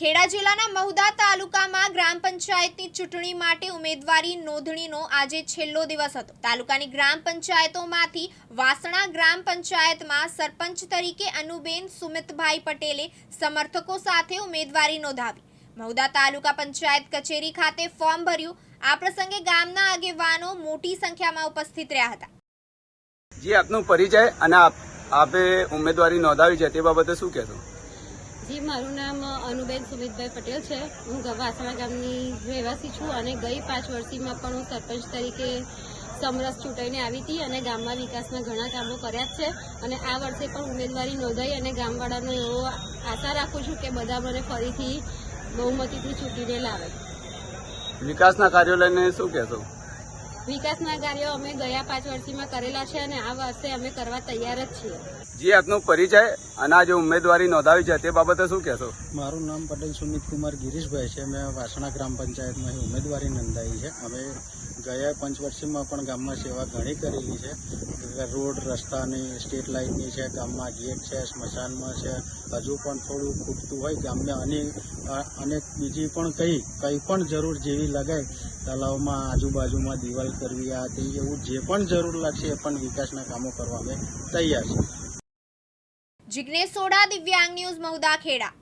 ખેડા જિલ્લાના મહુદા તાલુકામાં ગ્રામ પંચાયતની ચૂંટણી માટે ઉમેદવારી નોંધણીનો આજે છેલ્લો દિવસ હતો. તાલુકાની ગ્રામ પંચાયતોમાંથી વાસણા ગ્રામ પંચાયતમાં સરપંચ તરીકે અનુબેન સુમિતભાઈ પટેલે સમર્થકો સાથે ઉમેદવારી નોંધાવી. મહુદા તાલુકા પંચાયત કચેરી ખાતે ફોર્મ ભર્યું. આ પ્રસંગે ગામના આગેવાનો મોટી સંખ્યામાં ઉપસ્થિત રહ્યા હતા. જી, આપનો પરિચય અને આપે ઉમેદવારી નોંધાવી છે તે બાબતે શું કહેશો? જી મારું નામ અનુબેન સુમિતભાઈ પટેલ છે. હું વાસણા ગામની રહેવાસી છું અને ગઈ પાંચ વર્ષીમાં પણ હું સરપંચ તરીકે સમરસ ચૂંટાઈને આવી હતી અને ગામમાં વિકાસના ઘણા કામો કર્યા જ છે. અને આ વર્ષે પણ ઉમેદવારી નોંધાઈ અને ગામવાળાનો એવો આશા રાખું છું કે બધા મને ફરીથી બહુમતીથી ચૂંટીને લાવે. વિકાસના કાર્યો લઈને શું કહેશો? વિકાસના કાર્યો અમે ગયા પાંચ વર્ષીમાં કરેલા છે અને આ વર્ષે અમે કરવા તૈયાર જ છીએ. જી આપનો પરિચય અને આ જે ઉમેદવારી નોંધાવી છે, તે બાબતે શું કહેશો? મારું નામ પટેલ સુમિત કુમાર ગિરીશભાઈ છે. મેં વાસણા ગ્રામ પંચાયતમાં ઉમેદવારી નોંધાવી છે. અમે ગયા પંચવર્ષીમાં પણ ગામમાં સેવા ઘણી કરેલી છે. રોડ, રસ્તાની, સ્ટ્રીટ લાઇટની છે, ગામમાં ગેટ છે, સ્મશાનમાં છે. હજુ પણ થોડું ખૂટતું હોય ગામને અનેક અનેક બીજી પણ કઈ, કંઈ પણ જરૂર જેવી લગાય તલાવમાં આજુબાજુમાં દિવાલ કરવી, આ તે એવું જે પણ જરૂર લાગશે એ પણ વિકાસના કામો કરવા અમે તૈયાર છીએ. જિગ્નેશ સોડા દિવ્યાંગ ન્યૂઝ મહુદા ખેડા.